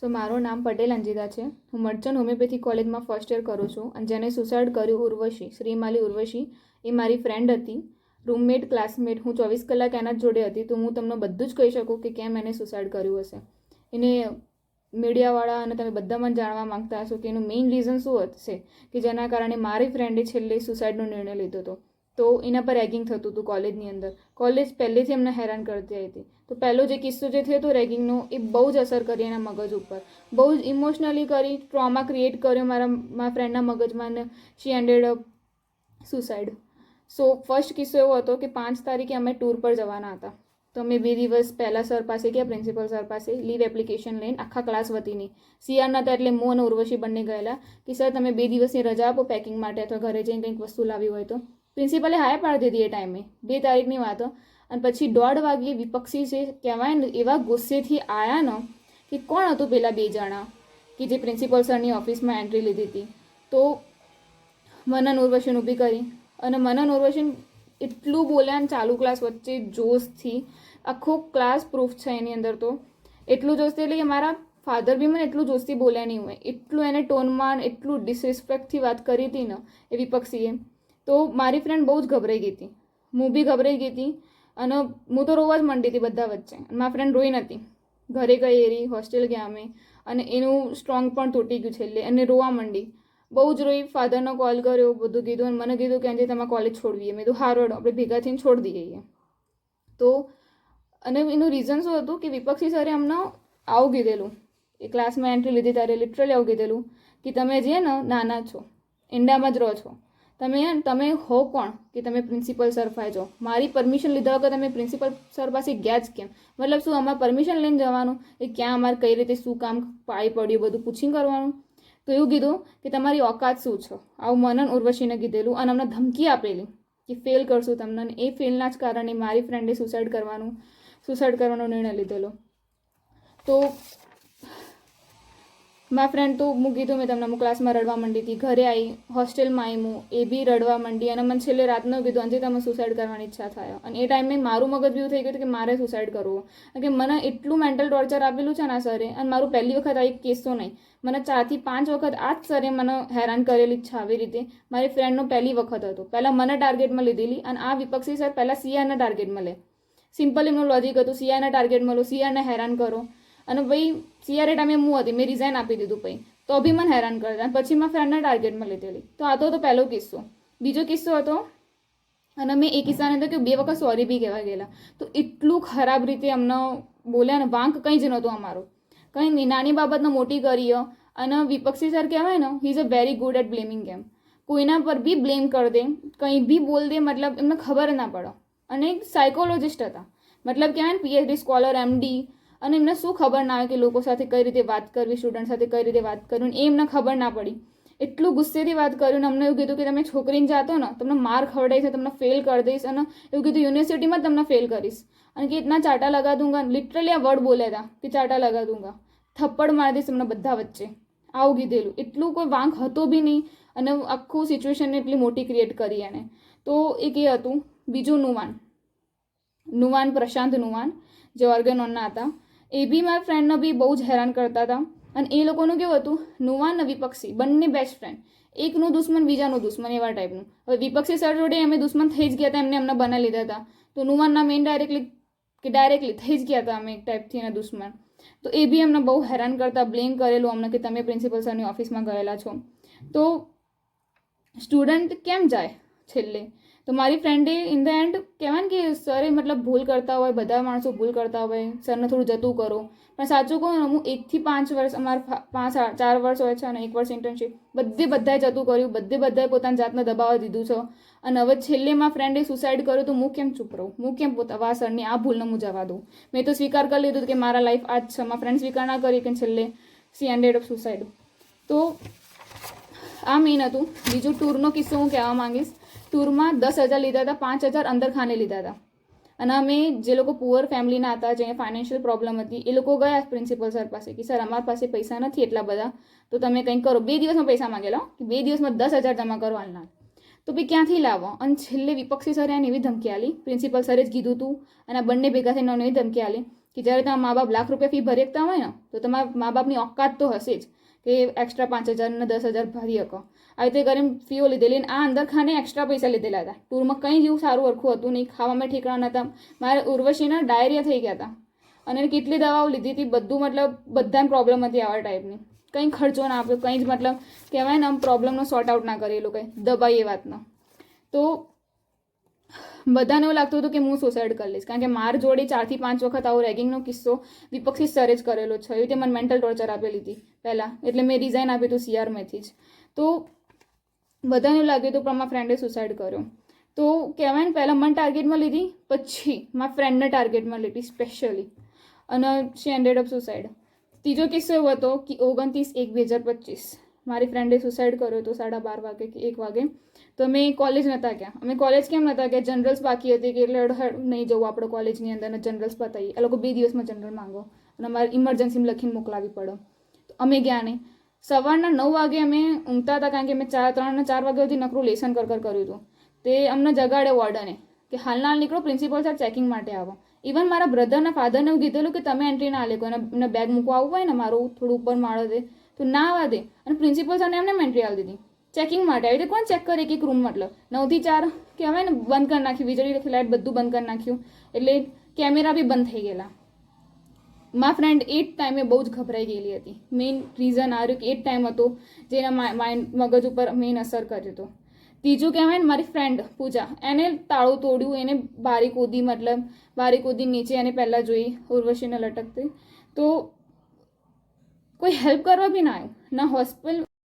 સો મારું નામ પટેલ અંજિતા છે. હું મર્ચન્ટ હોમિયોપેથી કોલેજમાં ફર્સ્ટ યર કરું છું અને જેને સુસાઇડ કર્યું ઉર્વશી, શ્રીમાલી ઉર્વશી, એ મારી ફ્રેન્ડ હતી. રૂમમેટ ક્લાસમેટ હું ચોવીસ કલાક એના જ જોડે હતી. તો હું તમને બધું જ કહી શકું કે કેમ એને સુસાઇડ કર્યું હશે. એને મીડિયાવાળા અને તમે બધામાં જાણવા માગતા હશો કે એનું મેઇન રીઝન શું હશે? કે જેના કારણે મારી ફ્રેન્ડે છેલ્લે સુસાઇડનો નિર્ણય લીધો હતો. તો એના પર રેગિંગ થતું હતું કોલેજની અંદર. કોલેજ પહેલેથી એમને હેરાન કરતી હતી. તો પહેલો જે કિસ્સો જે થયો હતો રેગિંગનો એ બહુ જ અસર કરી એના મગજ ઉપર. બહુ જ ઇમોશનલી કરી ટ્રોમા ક્રિએટ કર્યો મારા મારા ફ્રેન્ડના મગજમાં ને she ended up suicide so first કિસ્સો એવો હતો કે પાંચ તારીખે અમે ટૂર પર જવાના હતા. તો અમે બે દિવસ પહેલાં સર પાસે ગયા પ્રિન્સિપલ સર પાસે લીવ એપ્લિકેશન લઈને આખા ક્લાસ વતીની. શિયાળના હતા એટલે મોં અને ઉર્વશી બંને ગયેલા કે સર તમે બે દિવસની રજા આપો પેકિંગ માટે અથવા ઘરે જઈને કંઈક વસ્તુ લાવી હોય તો. પ્રિન્સિપલે હાય પાડી દીધી એ ટાઈમે, બે તારીખની વાત. અને પછી દોઢ વાગ્યે વિપક્ષી છે કહેવાય ને, એવા ગુસ્સેથી આવ્યા ને કે કોણ હતું પેલા બે જણા કે જે પ્રિન્સિપલ સરની ઓફિસમાં એન્ટ્રી લીધી હતી. તો મનન ઉર્વશીને ઊભી કરી અને મનન ઉર્વશન એટલું બોલ્યા ને ચાલુ ક્લાસ વચ્ચે જોશથી, આખો ક્લાસ પ્રૂફ છે એની અંદર તો. એટલું જોશથી એટલે કે મારા ફાધર બી મને એટલું જોશથી બોલ્યા નહીં હોય. એટલું એને ટોનમાં એટલું ડિસરિસ્પેક્ટથી વાત કરી હતી ને એ વિપક્ષીએ. તો મારી ફ્રેન્ડ બહુ જ ગભરાઈ ગઈ હતી. હું બી ગભરાઈ ગઈ હતી અને હું તો રોવા જ માંડી હતી બધા વચ્ચે. મારા ફ્રેન્ડ રોઈ નથી ઘરે ગઈ એરી હોસ્ટેલ ગયા અમે અને એનું સ્ટ્રોંગ પણ તૂટી ગયું છેલ્લે અને રોવા માંડી. બહુ જ રોઈ ફાધરનો કોલ કર્યો, બધું કીધું અને મને કીધું કે આજે તમારે કોલેજ છોડવીએ મેં તો હારો આપણે ભેગા થઈને છોડી દઈએ તો અને એનું રીઝન શું હતું કે વિપક્ષી સરે અમને આવું કીધેલું. એ ક્લાસમાં એન્ટ્રી લીધી ત્યારે લિટરલી આવું કીધેલું કે, તમે જે ને નાના છો, ઈંડામાં જ રહો છો. તમે તમે હો કોણ કે તમે પ્રિન્સિપલ સર ફાયજો મારી પરમિશન લીધા વગર તમે પ્રિન્સિપલ સર પાસે ગયા જ કેમ? મતલબ શું, અમારે પરમિશન લઈને જવાનું? એ ક્યાં અમારે કઈ રીતે શું કામ પાઈ પડ્યું, બધું પૂછીને કરવાનું? તો એવું કીધું કે તમારી ઓકાત શું છો? આવું મનન ઉર્વશીને કીધેલું અને અમને ધમકી આપેલી કે ફેલ કરશું તમને એ ફેલના જ કારણે મારી ફ્રેન્ડે સુસાઇડ કરવાનું સુસાઇડ કરવાનો નિર્ણય લીધેલો. તો મારા ફ્રેન્ડ તો હું કીધું, મેં તમને હું ક્લાસમાં રડવા માંડી હતી. ઘરે આવી હોસ્ટેલમાં આવી હું, એ બી રડવા માંડી અને મને છેલ્લે રાતનો કીધું અંજે તમે સુસાઇડ કરવાની ઈચ્છા થાય. અને એ ટાઈમે મારું મગજ એવું થઈ ગયું હતું કે મારે સુસાઇડ કરવું. કે મને એટલું મેન્ટલ ટોર્ચર આપેલું છે ને સરે અને મારું પહેલી વખત આ એક કેસો નહીં. મને ચારથી પાંચ વખત આ જ સરે મને હેરાન કરેલી છે આવી રીતે. મારી ફ્રેન્ડનો પહેલી વખત હતો. પહેલાં મને ટાર્ગેટમાં લીધેલી અને આ વિપક્ષી સર પહેલાં સીઆરના ટાર્ગેટમાં લે. સિમ્પલ એમનું લોજિક હતું. સીઆરના ટાર્ગેટમાં લો સીઆરને હેરાન કરો. અને ભાઈ સીઆર ટાઈમે હું હતી, મેં રિઝાઇન આપી દીધું પછી તો બી મને હેરાન કરતા પછી મેં ફ્રેન્ડના ટાર્ગેટમાં લીધેલી તો આ તો હતો પહેલો કિસ્સો. બીજો કિસ્સો હતો, અને મેં એ કિસ્સાને તો કે બે વખત સોરી બી કહેવા ગયેલા. તો એટલું ખરાબ રીતે અમને બોલ્યા ને વાંક કંઈ જ નહોતો અમારો. કંઈ નાની બાબતને મોટી કરીએ. અને વિપક્ષી સર કહેવાય ને he is a very good at blaming game કોઈના પર બી બ્લેમ કરી દે, કંઈ બી બોલ દે, મતલબ એમને ખબર ના પડે. અને એક સાયકોલોજિસ્ટ હતા. મતલબ કહેવાય ને પીએચડી સ્કોલર એમડી અને એમને શું ખબર ના આવે કે લોકો સાથે કઈ રીતે વાત કરવી સ્ટુડન્ટ સાથે કઈ રીતે વાત કરવી, એ એમને ખબર ના પડી. એટલું ગુસ્સેથી વાત કર્યું અમને એવું કીધું કે તમે છોકરીને જાતો ને, તમને માર ખવડાવીશ તમને ફેલ કરી દઈશ અને એવું કીધું યુનિવર્સિટીમાં તમને ફેલ કરીશ. અને કે એટલા ચાટા લગા દૂંગા લિટરલી આ વર્ડ બોલ્યા હતા કે ચાટા લગા દૂંગા થપ્પડ મારી દઈશ તમને બધા વચ્ચે. આવું કીધેલું. એટલું કોઈ વાંક હતો બી નહીં અને આખું સિચ્યુએશનને એટલી મોટી ક્રિએટ કરી એને તો એક એ હતું, બીજું નુવાન. નુવાન પ્રશાંત નુવાન જે ઓર્ગેનોનના હતા. એ બી મારા ફ્રેન્ડને બી બહુ જ હેરાન કરતા હતા. અને એ લોકોનું કેવું હતું, નુવા અને વિપક્ષી, બંને બેસ્ટ ફ્રેન્ડ એકનું દુશ્મન, બીજાનું દુશ્મન એવા ટાઈપનું હવે વિપક્ષી સર જોડે અમે દુશ્મન થઈ જ ગયા હતા, એમને અમને બનાવી લીધા હતા. તો નુવાનના મેઇન ડાયરેક્ટલી કે ડાયરેક્ટલી થઈ જ ગયા હતા અમે એક ટાઈપથી એના દુશ્મન. તો એ બી અમને બહુ હેરાન કરતા બ્લેમ કરેલું અમને કે તમે પ્રિન્સિપલ સરની ઓફિસમાં ગયેલા છો. તો સ્ટુડન્ટ કેમ જાય છેલ્લે? તો મારી ફ્રેન્ડે ઇન ધ એન્ડ કહેવાય કે સરે મતલબ ભૂલ કરતા હોય, બધા માણસો ભૂલ કરતા હોય. સરને થોડું જતું કરો. પણ સાચું કહું ને, હું એકથી પાંચ વર્ષ, અમારા પાંચ ચાર વર્ષ હોય છે અને એક વર્ષ ઇન્ટર્નશીપ બધે બધાએ જતું કર્યું, બધે બધાએ પોતાની જાતને દબાવવા દીધું છે. અને હવે છેલ્લે મારા ફ્રેન્ડે સુસાઇડ કર્યું, તો હું કેમ ચૂપ રહું? હું કેમ પોતા સરની આ ભૂલને હું જવા દઉં. મેં તો સ્વીકાર કરી લીધું કે મારા લાઈફ આ જ છે. મારા ફ્રેન્ડ સ્વીકાર ના કરી કે છેલ્લે સી એન્ડેડ ઓફ સુસાઇડ તો આ મેઇન હતું. બીજું ટૂરનો કિસ્સો હું કહેવા માંગીશ. ટૂરમાં દસ હજાર લીધા હતા, પાંચ હજાર અંદર ખાને લીધા હતા. અને અમે જે લોકો પુઅર ફેમિલીના હતા જે ફાઇનાન્શિયલ પ્રોબ્લેમ હતી, એ લોકો ગયા પ્રિન્સિપલ સર પાસે કે સર અમારા પાસે પૈસા નથી એટલા બધા, તો તમે કંઈક કરો. બે દિવસમાં પૈસા માંગેલો કે બે દિવસમાં દસ હજાર જમા કરવાના. તો ભાઈ, ક્યાંથી લાવો? અને છેલ્લે વિપક્ષી સરે એને એવી ધમકી આલી પ્રિન્સિપલ સરે જ કીધું હતું અને બંને ભેગા થઈને એવી ધમકી આલી કે જ્યારે તમારા મા બાપ લાખ રૂપિયા ફી ભરી હોય ને, તો તમારા મા બાપની ઓકાત તો હશે જ. કે એક્સ્ટ્રા પાંચ હજાર ને દસ હજાર ભરી શકો. આવી રીતે કરીને ફીઓ લીધેલી અને આ અંદર ખાને એક્સ્ટ્રા પૈસા લીધેલા હતા. ટૂરમાં કંઈ જેવું સારું ઓળખું હતું નહીં. ખાવામાં ઠીકણા નહોતા. મારે ઉર્વશીના ડાયરિયા થઈ ગયા હતા. અને કેટલી દવાઓ લીધી હતી? બધું મતલબ બધાને પ્રોબ્લેમ હતી આવા ટાઈપની કંઈ ખર્ચો ના આપ્યો. કંઈ જ મતલબ કહેવાય ને આમ પ્રોબ્લેમનો સોર્ટ આઉટ ના કરે એ લોકોએ. દબાઈ એ વાતનો. તો બધાને એવું લાગતું હતું કે હું સુસાઇડ કરી લઈશ. કારણ કે માર જોડે ચારથી પાંચ વખત આવો રેગિંગનો કિસ્સો વિપક્ષી સ્તરે જ કરેલો છે. એવી રીતે મને મેન્ટલ ટોર્ચર આપેલી હતી પહેલાં. એટલે મેં રિઝાઇન આપ્યું હતું સીઆરમાંથી જ. તો બધાને એવું લાગ્યું હતું પણ મારા ફ્રેન્ડે સુસાઇડ કર્યો. તો કહેવાય ને પહેલાં મને ટાર્ગેટમાં લીધી, પછી મારા ફ્રેન્ડને ટાર્ગેટમાં લીધી સ્પેશિયલી અને શી એન્ડેડ ઓફ સુસાઇડ ત્રીજો કિસ્સો એવો હતો કે ઓગણત્રીસ એક બે હજાર પચીસ. મારી ફ્રેન્ડે સુસાઇડ કર્યો હતો સાડા બાર વાગે કે એક વાગે. તો અમે કોલેજ નહોતા ગયા. અમે કોલેજ કેમ નહોતા ગયા? જનરલ્સ બાકી હતી કે એટલે હેડ નહીં જવું આપણે કોલેજની અંદર અને જનરલ્સ પતાવીએ એ લોકો બે દિવસમાં જનરલ માંગો. અને અમારે ઇમરજન્સીમાં લખીને મોકલાવી પડે. તો અમે ગયા નહીં. સવારના નવ વાગે અમે ઊંઘતા હતા કારણ કે અમે ચાર ત્રણ ચાર વાગ્યા સુધી નકરું લેસન કર કર કર્યું હતું. તે અમને જગાડે વોર્ડને કે હાલના હાલ નીકળો પ્રિન્સિપલ સર ચેકિંગ માટે આવો. ઇવન મારા બ્રધરના ફાધરને એવું કીધેલું કે તમે એન્ટ્રી ના લેખો એને બેગ મૂકવા આવવું હોય ને મારું, થોડું ઉપર માળો દે. તો ના આવવા દે. અને પ્રિન્સિપલ સરને એમને એન્ટ્રી આવી દીધી. ચેકિંગ માટે. આવી રીતે કોણ ચેક કરે એક એક રૂમ મતલબ નવથી ચાર કહેવાય ને, બંધ કરી નાખ્યું. વીજળી લાઇટ બધું બંધ કરી નાખ્યું. એટલે કેમેરા બી બંધ થઈ ગયેલા. મા ફ્રેન્ડ એ જ ટાઈમે બહુ જ ગભરાઈ ગયેલી હતી. મેઇન રીઝન આ રહ્યું કે એ જ ટાઈમ હતો જેના માઇન્ડ મગજ ઉપર મેઇન અસર કર્યો હતો. ત્રીજું કહેવાય ને, મારી ફ્રેન્ડ પૂજા. એને તાળું તોડ્યું, એને બારી કૂદી મતલબ બારી કૂદી નીચે એને પહેલાં જોઈ ઉર્વશીને લટકતી. તો કોઈ હેલ્પ કરવા બી ના આવ્યું. ના હોસ્પિટલ